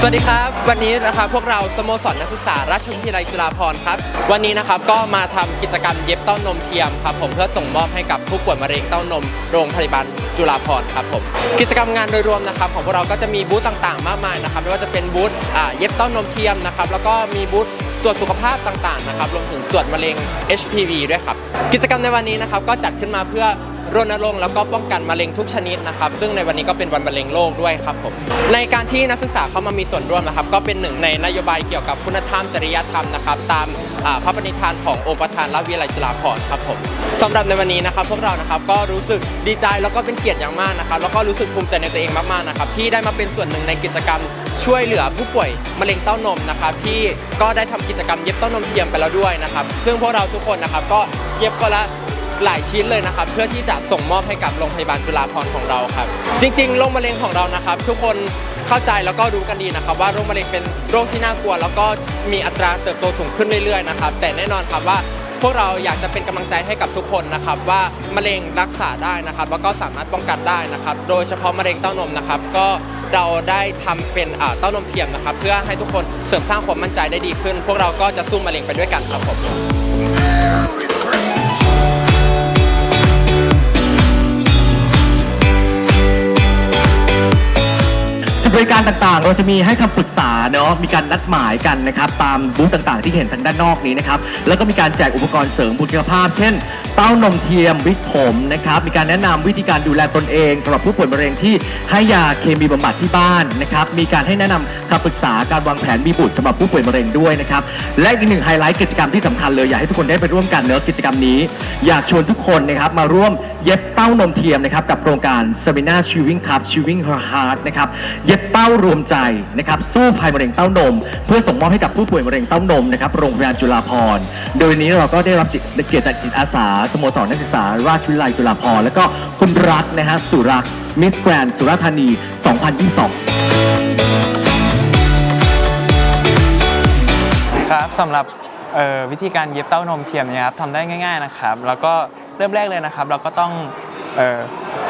สวัสดีครับ วันนี้นะครับพวกเราสโมสรนักศึกษาราชวิทยาลัยจุฬาภรณ์ครับ วันนี้นะครับก็มาทำกิจกรรมเย็บเต้านมเทียมครับผมเพื่อส่งมอบให้กับผู้ป่วยมะเร็งเต้านมโรงพยาบาลจุฬาภรณ์ครับผมกิจกรรมงานโดยรวมนะครับของพวกเราก็จะมีบูธต่างๆ มากมายนะครับไม่ว่าจะเป็นบูธเย็บเต้านมเทียมนะครับแล้วก็มีบูธตรวจสุขภาพต่างๆนะครับรวมถึงตรวจมะเร็ง HPV ด้วยครับ กิจกรรมในวันนี้นะครับก็จัดขึ้นมาเพื่อ รณรงค์แล้วก็ป้องกันมะเร็งทุกชนิดนะครับ ซึ่งในวันนี้ก็เป็นวันมะเร็งโลกด้วยครับผมในการที่นักศึกษาเข้ามามีส่วนร่วมนะครับ ก็เป็นหนึ่งในนโยบายเกี่ยวกับคุณธรรมจริยธรรมนะครับ ตามพระปณิธานขององค์ประธานราชวิทยาลัยจุฬาภรณ์ครับผมสำหรับในวันนี้นะครับ พวกเรานะครับก็รู้สึกดีใจแล้วก็เป็นเกียรติอย่างมากนะครับ แล้วก็รู้สึกภูมิใจในตัวเองมากๆนะครับที่ได้มาเป็นส่วนหนึ่งในกิจกรรมช่วยเหลือผู้ป่วยมะเร็งเต้านมนะครับที่ก็ได้ทำกิจกรรมเย็บเต้านมเทียมไปแล้วด้วยนะครับ ซึ่งพวกเราทุกคนนะครับก็เย็บคนละ หลายชิ้นเลยนะครับ เพื่อที่จะส่งมอบให้กับโรงพยาบาลจุฬาภรณ์ของเราครับ จริงๆโรคมะเร็งของเรานะครับ ทุกคนเข้าใจแล้วก็รู้กันดีนะครับ ว่าโรคมะเร็งเป็นโรคที่น่ากลัว แล้วก็มีอัตราเติบโตสูงขึ้นเรื่อยๆนะครับแต่แน่นอนครับว่าพวกเราอยากจะเป็นกำลังใจให้กับทุกคนนะครับ ว่ามะเร็งรักษาได้นะครับ แล้วก็สามารถป้องกันได้นะครับ โดยเฉพาะมะเร็งเต้านมนะครับ ก็เราได้ทำเป็นอ่าเต้านมเทียมนะครับ เพื่อให้ทุกคนเสริมสร้างความมั่นใจได้ดีขึ้น พวกเราก็จะสู้มะเร็งไปด้วยกันครับผม ริการต่างๆ เราจะมีให้คำปรึกษาเนาะมีการนัดหมายกันนะครับตามบูธต่างๆ ที่เห็นทางด้านนอกนี้นะครับแล้วก็มีการแจกอุปกรณ์เสริมบุคลิกภาพ เช่น เต้านมเทียมวิกผมนะครับมีการแนะนำวิธีการดูแลตนเองสำหรับผู้ป่วยมะเร็งที่ให้ยาเคมีบำบัดที่บ้านนะครับมีการให้แนะนำคำปรึกษาการวางแผนมีบุตรสำหรับผู้ป่วยมะเร็งด้วยนะครับและอีกหนึ่งไฮไลท์กิจกรรมที่สำคัญเลยอยากให้ทุกคนได้ไปร่วมกันเนอะกิจกรรมนี้ อยากชวนทุกคนนะครับมาร่วมเย็บเต้านมเทียมนะครับกับโครงการ s e m i n a Chewing Cup Chewing Her Heart นะครับเย็บเต้ารวมใจนะครับสู้ภัยมะเร็งเต้านม เพื่อส่งมอบให้กับผู้ป่วยมะเร็งเต้านมนะครับโรงพยาบาลจุฬาภรณ์โดยวันนี้เราก็ได้รับจิตเกียรติจากจิตอาสาสโมสรนักศึกษา ราชวิทยาลัยจุฬาภรณ์แล้วก็คุณรักนะฮะสุรักมิสแกรนสุราธานี 2022ครับสำหรับวิธีการเย็บเต้านมเทียมนี่ยครับทำได้ง่าย ๆนะครับ แล้วก็ เริ่มแรกเลยนะครับ เราก็ต้องออ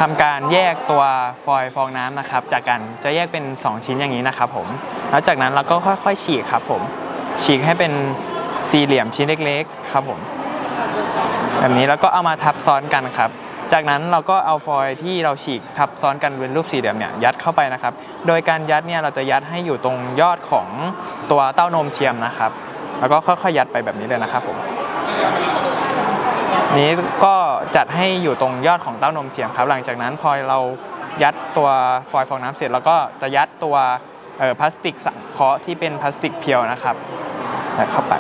ทำการแยกตัวฟอยล์ฟองน้ำนะครับ จากกันจะแยกเป็น 2 ชิ้นอย่างนี้นะครับผมแล้วจากนั้นเราก็ค่อยๆฉีกครับผมฉีกให้เป็นสี่เหลี่ยมชิ้นเล็กๆครับผมแบบนี้แล้วก็เอามาทับซ้อนกันครับ จากนั้นเราก็เอาฟอยล์ที่เราฉีกทับซ้อนกันเป็นรูปสี่เหลี่ยมเนี่ยยัดเข้าไปนะครับ โดยการยัดเนี่ยเราจะยัดให้อยู่ตรงยอดของตัวเต้านมเทียมนะครับ แล้วก็ค่อยๆยัดไปแบบนี้เลยนะครับผม นี้ก็จัดให้อยู่ตรงยอดของเต้านมเทียมครับ หลังจากนั้นพอเรายัดตัวฟอยล์ฟองน้ำเสร็จ แล้วก็จะยัดตัวพลาสติกสังเคราะห์ที่เป็นพลาสติกเพียวนะครับใส่เข้าไป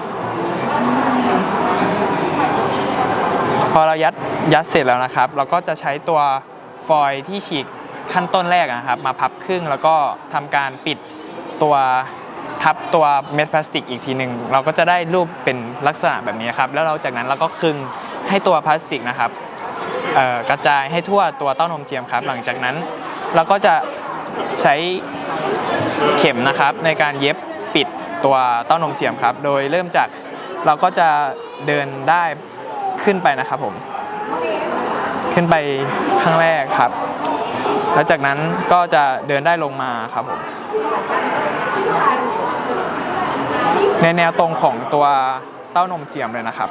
พอเรายัดยัดเสร็จแล้วนะครับ เราก็จะใช้ตัวฟอยล์ที่ฉีกขั้นต้นแรกนะครับ มาพับครึ่งแล้วก็ทำการปิดตัวทับตัวเม็ดพลาสติกอีกทีหนึ่งเราก็จะได้รูปเป็นลักษณะแบบนี้ครับ แล้วเราจากนั้นเราก็คลึง ให้ตัวพลาสติกนะครับกระจายให้ทั่วตัวเต้านมเทียมครับ หลังจากนั้นเราก็จะใช้เข็มนะครับในการเย็บปิดตัวเต้านมเทียมครับ โดยเริ่มจากเราก็จะเดินได้ขึ้นไปนะครับผม ขึ้นไปข้างแรกครับ แล้วจากนั้นก็จะเดินได้ลงมาครับผม ในแนวตรงของตัวเต้านมเทียมเลยนะครับ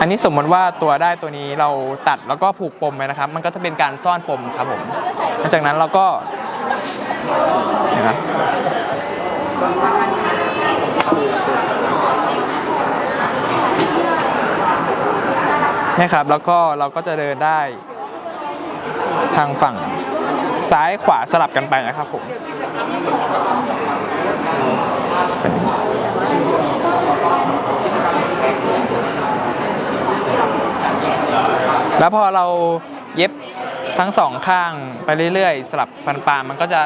อันนี้สมมติว่าตัวได้ตัวนี้เราตัดแล้วก็ผูกปมไปนะครับ มันก็จะเป็นการซ่อนปมครับผมหลังจากนั้นเราก็เห็นไหมนี่ครับแล้วก็เราก็จะเดินได้ทางฝั่งซ้ายขวาสลับกันไปนะครับผม แล้วพอเราเย็บทั้งสองข้างไปเรื่อยๆ สลับฟันปลามันก็จะ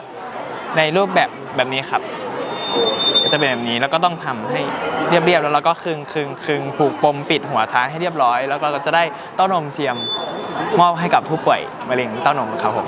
ในรูปแบบแบบนี้ครับ ก็จะเป็นแบบนี้แล้วก็ต้องทำให้เรียบๆแล้วเราก็คึงคึงคึงผูกปมปิดหัวท้ายให้เรียบร้อย แล้วก็จะได้เต้านมเทียมมอบให้กับผู้ป่วยมะเร็งเต้านมครับผม